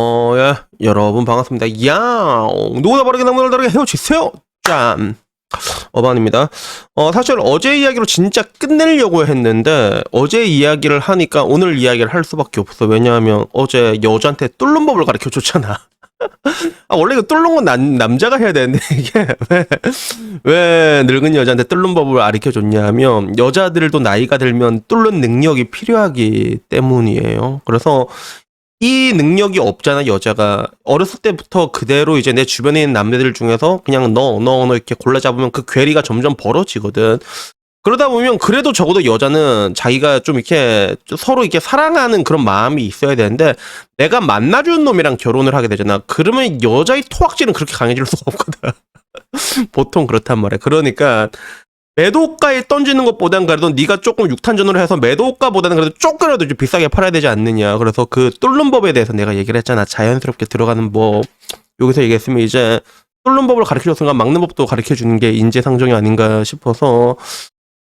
어, 예, 여러분 반갑습니다. 야, 누구나 바르게 남들 다르게 헤어지세요. 짠. 어반입니다. 어, 사실 어제 이야기로 진짜 끝내려고 했는데 어제 이야기를 하니까 오늘 이야기를 할 수밖에 없어. 왜냐하면 어제 여자한테 뚫는 법을 가르쳐 줬잖아. 아, 원래 이거 뚫는 건 남, 남자가 해야 되는데 이게 왜, 왜 늙은 여자한테 뚫는 법을 가르쳐 줬냐면 여자들도 나이가 들면 뚫는 능력이 필요하기 때문이에요. 그래서 이 능력이 없잖아 여자가. 어렸을 때부터 그대로 이제 내 주변에 있는 남자들 중에서 그냥 너너 너 이렇게 골라 잡으면 그 괴리가 점점 벌어지거든. 그러다 보면 그래도 적어도 여자는 자기가 좀 이렇게 서로 이렇게 사랑하는 그런 마음이 있어야 되는데 내가 만나준 놈이랑 결혼을 하게 되잖아. 그러면 여자의 토악질은 그렇게 강해질 수가 없거든. 보통 그렇단 말이야. 그러니까 매도가에 던지는 것보단 그래도 네가 조금 육탄전으로 해서 매도가보다는 그래도 조금이라도 좀 비싸게 팔아야 되지 않느냐. 그래서 그 뚫는 법에 대해서 내가 얘기를 했잖아. 자연스럽게 들어가는 법. 여기서 얘기했으면 이제 뚫는 법을 가르쳐 줬으니까 막는 법도 가르쳐 주는 게 인재상정이 아닌가 싶어서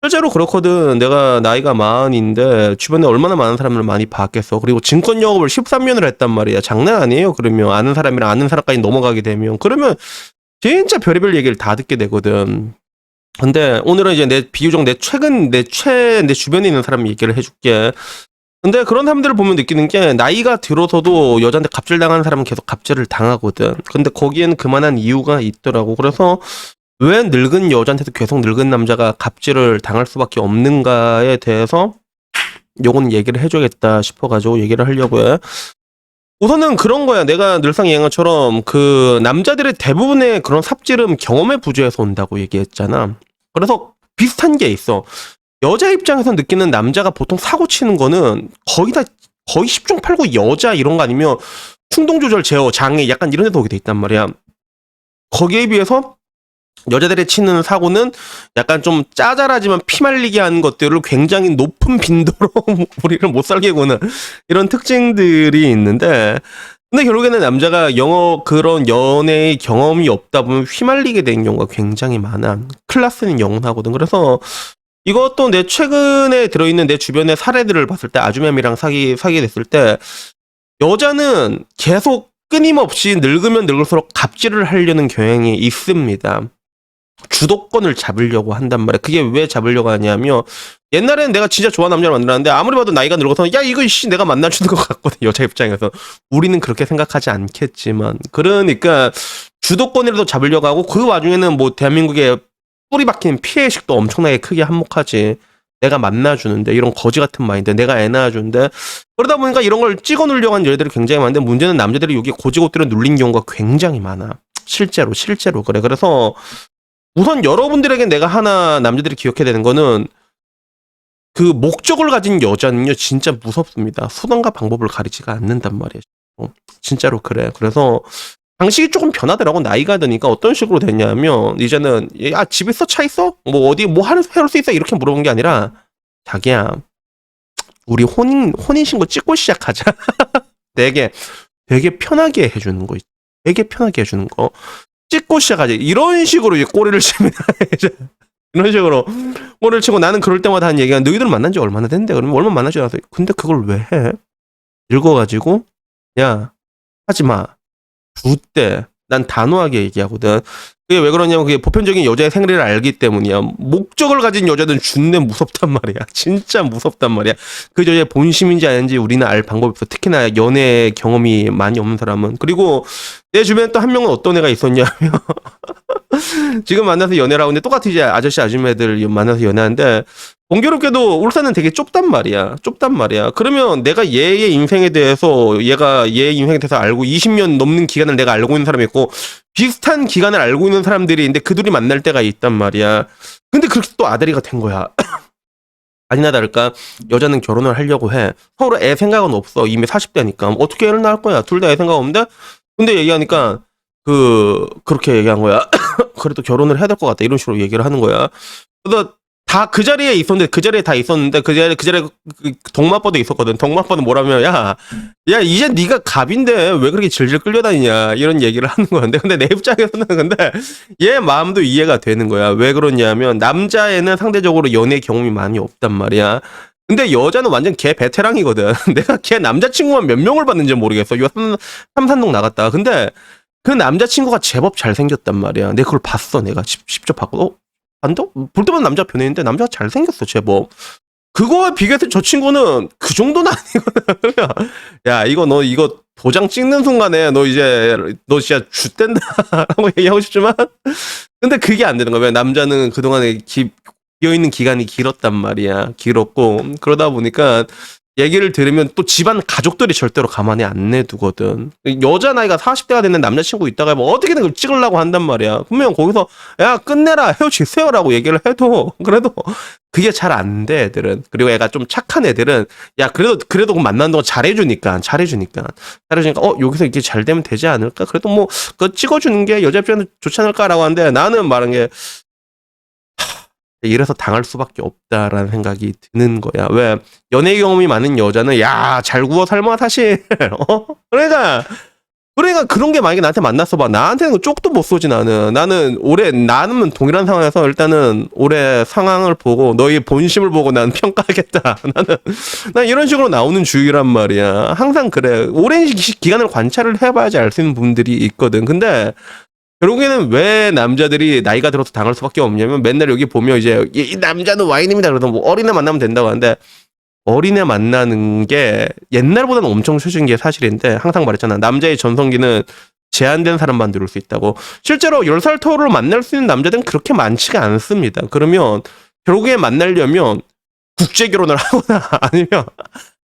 실제로 그렇거든. 내가 나이가 마흔인데 주변에 얼마나 많은 사람을 많이 봤겠어. 그리고 증권 영업을 13년을 했단 말이야. 장난 아니에요. 그러면 아는 사람이랑 아는 사람까지 넘어가게 되면 그러면 진짜 별의별 얘기를 다 듣게 되거든. 근데 오늘은 이제 내 비유적 내 최근 내 최 내 주변에 있는 사람 얘기를 해줄게. 근데 그런 사람들을 보면 느끼는 게 나이가 들어서도 여자한테 갑질 당하는 사람은 계속 갑질을 당하거든. 근데 거기에는 그만한 이유가 있더라고. 그래서 왜 늙은 여자한테도 계속 늙은 남자가 갑질을 당할 수밖에 없는가에 대해서 요건 얘기를 해줘야겠다 싶어가지고 얘기를 하려고 해. 우선은 그런 거야. 내가 늘상 얘기한 것처럼 그 남자들의 대부분의 그런 삽질은 경험의 부재에서 온다고 얘기했잖아. 그래서 비슷한 게 있어. 여자 입장에서 느끼는 남자가 보통 사고 치는 거는 거의 다 거의 10중 8구 여자 이런 거 아니면 충동 조절 제어 장애 약간 이런 데도 오게 돼 있단 말이야. 거기에 비해서 여자들이 치는 사고는 약간 좀 짜잘하지만 피말리게 하는 것들을 굉장히 높은 빈도로 우리를 못 살게 구는 이런 특징들이 있는데 근데 결국에는 남자가 영어 그런 연애의 경험이 없다 보면 휘말리게 되는 경우가 굉장히 많아. 클라스는 영원하거든. 그래서 이것도 내 최근에 들어있는 내 주변의 사례들을 봤을 때 아주매미랑 사귀 사귀게 됐을 때 여자는 계속 끊임없이 늙으면 늙을수록 갑질을 하려는 경향이 있습니다. 주도권을 잡으려고 한단 말이야. 그게 왜 잡으려고 하냐면 옛날에는 내가 진짜 좋아하는 남자를 만나는데 아무리 봐도 나이가 늙어서 야 이거 씨 내가 만나주는 것 같거든 여자 입장에서. 우리는 그렇게 생각하지 않겠지만. 그러니까 주도권이라도 잡으려고 하고 그 와중에는 뭐 대한민국의 뿌리 박힌 피해의식도 엄청나게 크게 한몫하지. 내가 만나주는데 이런 거지 같은 마인드 내가 애 낳아주는데. 그러다 보니까 이런 걸 찍어 누려고 하는 여자들이 굉장히 많은데 문제는 남자들이 여기 고지고대로 눌린 경우가 굉장히 많아. 실제로 실제로 그래. 그래서 우선 여러분들에게 내가 하나 남자들이 기억해야 되는 거는 그 목적을 가진 여자는요 진짜 무섭습니다. 수단과 방법을 가리지가 않는단 말이에요. 어, 진짜로 그래. 그래서 방식이 조금 변하더라고 나이가 드니까 어떤 식으로 됐냐면 이제는 야집 있어 차 있어 뭐 어디 뭐 하는 해올 수 있어 이렇게 물어본 게 아니라 자기야 우리 혼인 혼인 신고 찍고 시작하자. 되게 되게 편하게 해주는 거 있. 되게 편하게 해주는 거. 찍고 시작하지. 이런 식으로 이제 꼬리를 칩니다. 이런 식으로 꼬리를 치고 나는 그럴 때마다 하는 얘기가 너희들 만난 지 얼마나 됐는데? 그러면 얼마 만나지 않아서. 근데 그걸 왜 해? 읽어가지고 야 하지 마. 주때 난 단호하게 얘기하거든. 그게 왜 그러냐면 그게 보편적인 여자의 생리를 알기 때문이야. 목적을 가진 여자는 준내 무섭단 말이야. 진짜 무섭단 말이야. 그 여자의 본심인지 아닌지 우리는 알 방법이 없어. 특히나 연애 경험이 많이 없는 사람은. 그리고 내 주변에 또 한 명은 어떤 애가 있었냐면 지금 만나서 연애를 하고 있는데 똑같이 이제 아저씨 아줌매들 만나서 연애하는데 공교롭게도 울산은 되게 좁단 말이야. 좁단 말이야. 그러면 내가 얘의 인생에 대해서 얘가 얘의 인생에 대해서 알고 20년 넘는 기간을 내가 알고 있는 사람이 있고 비슷한 기간을 알고 있는 사람들이 있는데 그 둘이 만날 때가 있단 말이야. 근데 그렇게 또 아들이가 된 거야. 아니나 다를까 여자는 결혼을 하려고 해. 서로 애 생각은 없어. 이미 40대니까. 어떻게 애를 낳을 거야? 둘 다 애 생각 없는데? 근데 얘기하니까 그 그렇게 얘기한 거야. 그래도 결혼을 해야 될 것 같다. 이런 식으로 얘기를 하는 거야. 그래서 다 그 자리에 있었는데 그 자리에 다 있었는데 그 자리에 그 자리에 그 동마빠도 있었거든. 동마빠는 뭐라면 야, 야 이제 네가 갑인데 왜 그렇게 질질 끌려다니냐 이런 얘기를 하는 건데 근데 내 입장에서는 근데 얘 마음도 이해가 되는 거야. 왜 그러냐면 남자애는 상대적으로 연애 경험이 많이 없단 말이야. 근데 여자는 완전 걔 베테랑이거든. 내가 걔 남자친구만 몇 명을 봤는지 모르겠어. 삼- 삼산동 나갔다. 근데 그 남자친구가 제법 잘생겼단 말이야. 내가 그걸 봤어. 내가 직- 직접 봤고. 어? 안도? 볼 때마다 남자 변했는데 남자가 잘생겼어. 제법. 그거와 비교해서 저 친구는 그 정도는 아니거든. 야, 이거 너 이거 도장 찍는 순간에 너 이제 너 진짜 쥐된다 라고 얘기하고 싶지만 근데 그게 안 되는 거야. 왜 남자는 그동안에 기, 비어 있는 기간이 길었단 말이야. 길었고 그러다 보니까 얘기를 들으면 또 집안 가족들이 절대로 가만히 안 내두거든. 여자 나이가 40대가 되는 남자친구 있다가 뭐 어떻게든 그걸 찍으려고 한단 말이야. 그러면 거기서 야 끝내라 헤어지세요라고 얘기를 해도 그래도 그게 잘 안 돼 애들은. 그리고 애가 좀 착한 애들은 야 그래도 그래도 그 만나는 동안 잘해주니까 잘해주니까 잘해주니까 어 여기서 이게 잘 되면 되지 않을까? 그래도 뭐 그 찍어주는 게 여자 입장에서 좋지 않을까라고 하는데 나는 말한 게 이래서 당할 수밖에 없다라는 생각이 드는 거야. 왜 연애 경험이 많은 여자는 야 잘 구워 삶아 사실. 어? 그러니까 그러니까 그런 게 만약에 나한테 만났어 봐. 나한테는 쪽도 못 쏘지 나는. 나는 올해 나는 동일한 상황에서 일단은 올해 상황을 보고 너의 본심을 보고 난 평가하겠다. 나는 난 이런 식으로 나오는 주의란 말이야. 항상 그래. 오랜 시- 기간을 관찰을 해봐야지 알 수 있는 부분들이 있거든. 근데 결국에는 왜 남자들이 나이가 들어서 당할 수밖에 없냐면 맨날 여기 보면 이제 이, 이 남자는 와인입니다. 그래서 뭐 어린애 만나면 된다고 하는데 어린애 만나는 게 옛날보다는 엄청 쉬워진 게 사실인데 항상 말했잖아. 남자의 전성기는 제한된 사람만 들을 수 있다고. 실제로 10살 터로 만날 수 있는 남자들은 그렇게 많지가 않습니다. 그러면 결국에 만나려면 국제 결혼을 하거나 아니면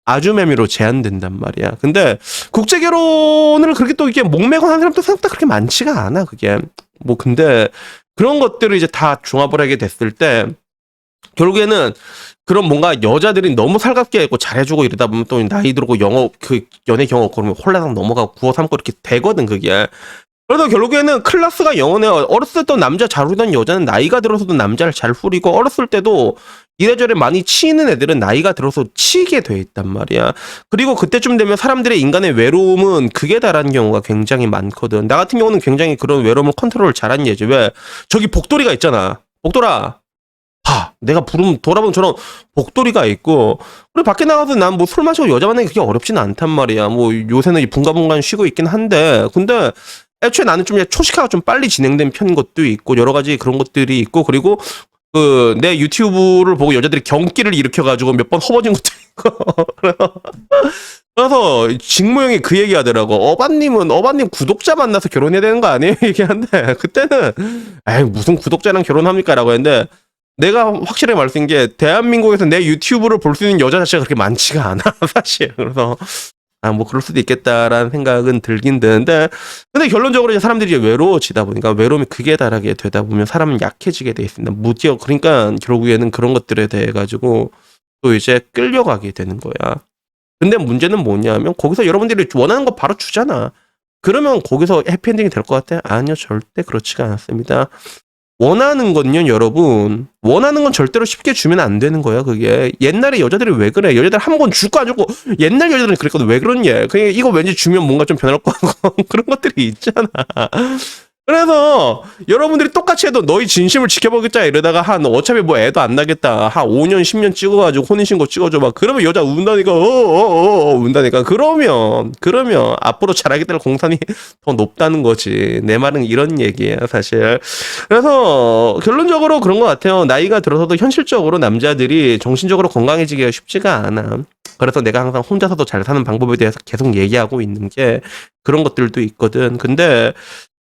아주 매미로 제한된단 말이야. 근데 국제 결혼을 그렇게 또 이게 목매고 하는 사람도 생각보다 그렇게 많지가 않아. 그게 뭐 근데 그런 것들을 이제 다 종합을 하게 됐을 때 결국에는 그런 뭔가 여자들이 너무 살갑게 했고 잘해주고 이러다 보면 또 나이 들고 영어 그 연애 경험 그러면 홀라당 넘어가고 구워 삼고 이렇게 되거든 그게. 그래서 결국에는 클라스가 영원해 어렸을 때 남자 잘 후리던 여자는 나이가 들어서도 남자를 잘 후리고 어렸을 때도 이래저래 많이 치이는 애들은 나이가 들어서 치게 돼 있단 말이야. 그리고 그때쯤 되면 사람들의 인간의 외로움은 극에 달하는 경우가 굉장히 많거든. 나 같은 경우는 굉장히 그런 외로움을 컨트롤 잘한 예지. 왜? 저기 복돌이가 있잖아. 복돌아. 하, 내가 부르면 돌아보면 저런 복돌이가 있고, 그리고 밖에 나가서 난 뭐 술 마시고 여자 만나기 그게 어렵진 않단 말이야. 뭐 요새는 이 분가분간 쉬고 있긴 한데, 근데 애초에 나는 좀 초식화가 좀 빨리 진행된 편인 것도 있고, 여러 가지 그런 것들이 있고, 그리고 그 내 유튜브를 보고 여자들이 경기를 일으켜가지고 몇 번 허버진 것도 있고, 그래서 직무 형이 그 얘기 하더라고. 어반님은 어반님 구독자 만나서 결혼해야 되는 거 아니에요? 얘기하는데 그때는 에이 무슨 구독자랑 결혼합니까라고 했는데 내가 확실히 말씀인 게 대한민국에서 내 유튜브를 볼 수 있는 여자 자체가 그렇게 많지가 않아 사실. 그래서 아 뭐 그럴 수도 있겠다라는 생각은 들긴 드는데 근데 결론적으로 이제 사람들이 외로워지다 보니까 외로움이 극에 달하게 되다 보면 사람은 약해지게 돼 있습니다. 무디어 그러니까 결국에는 그런 것들에 대해 가지고 또 이제 끌려가게 되는 거야. 근데 문제는 뭐냐면 거기서 여러분들이 원하는 거 바로 주잖아. 그러면 거기서 해피엔딩이 될 것 같아? 아니요, 절대 그렇지가 않습니다. 원하는 건요, 여러분. 원하는 건 절대로 쉽게 주면 안 되는 거야, 그게. 옛날에 여자들이 왜 그래? 여자들 한 번 줄거 안 주고, 옛날 여자들은 그랬거든. 왜 그러냐? 그냥 이거 왠지 주면 뭔가 좀 변할 거 같고, 그런 것들이 있잖아. 그래서 여러분들이 똑같이 해도 너희 진심을 지켜보겠다 이러다가 한 어차피 뭐 애도 안 나겠다. 한 5년 10년 찍어가지고 혼인신고 찍어줘. 봐 그러면 여자 운다니까. 어어어 운다니까. 그러면 그러면 앞으로 잘하게 될 공산이 더 높다는 거지. 내 말은 이런 얘기예요 사실. 그래서 결론적으로 그런 것 같아요. 나이가 들어서도 현실적으로 남자들이 정신적으로 건강해지기가 쉽지가 않아. 그래서 내가 항상 혼자서도 잘 사는 방법에 대해서 계속 얘기하고 있는 게 그런 것들도 있거든. 근데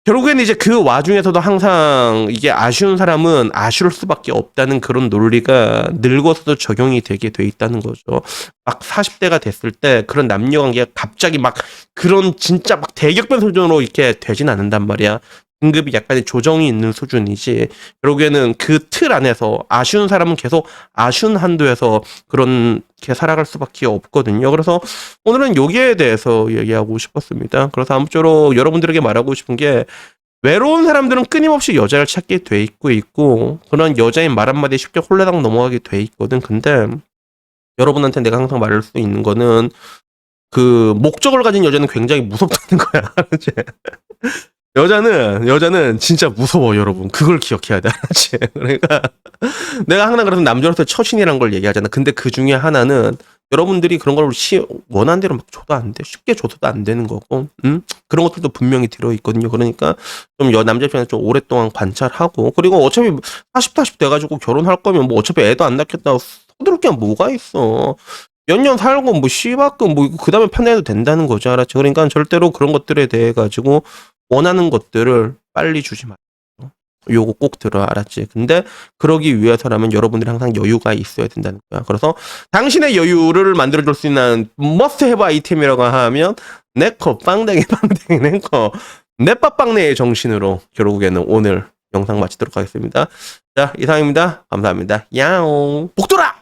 결국에는 이제 그 와중에서도 항상 이게 아쉬운 사람은 아쉬울 수밖에 없다는 그런 논리가 늙어서도 적용이 되게 돼 있다는 거죠. 막 40대가 됐을 때 그런 남녀 관계가 갑자기 막 그런 진짜 막 대격변 수준으로 이렇게 되진 않는단 말이야. 등급이 약간의 조정이 있는 수준이지. 결국에는 그 틀 안에서 아쉬운 사람은 계속 아쉬운 한도에서 그렇게 살아갈 수밖에 없거든요. 그래서 오늘은 여기에 대해서 얘기하고 싶었습니다. 그래서 아무쪼록 여러분들에게 말하고 싶은 게 외로운 사람들은 끊임없이 여자를 찾게 돼 있고 있고 그런 여자의 말 한마디에 쉽게 홀라당 넘어가게 돼 있거든. 근데 여러분한테 내가 항상 말할 수 있는 거는 그 목적을 가진 여자는 굉장히 무섭다는 거야. 여자는 여자는 진짜 무서워 여러분 그걸 기억해야 돼 그러니까 내가 항상 그래서 남자로서 처신이란 걸 얘기하잖아 근데 그 중에 하나는 여러분들이 그런 걸 시, 원하는 대로 막 줘도 안 돼. 쉽게 줘도 안 되는 거고, 음? 그런 것들도 분명히 들어있거든요. 그러니까 좀 여, 남자 입장에서 좀 오랫동안 관찰하고, 그리고 어차피 40, 40 돼가지고 결혼할 거면 뭐 어차피 애도 안 낳겠다고 서두를 게 뭐가 있어. 몇 년 살고 뭐 씨발끔 뭐그 다음에 판단해도 된다는 거죠. 알았지? 그러니까 절대로 그런 것들에 대해 가지고 원하는 것들을 빨리 주지 마. 요거 꼭 들어 알았지. 근데 그러기 위해서라면 여러분들이 항상 여유가 있어야 된다는 거야. 그래서 당신의 여유를 만들어줄 수 있는 머스트 해브 아이템이라고 하면 내커 빵댕이 빵댕이 내커 내빠빵내의 정신으로 결국에는 오늘 영상 마치도록 하겠습니다. 자 이상입니다. 감사합니다. 야옹 복돌아.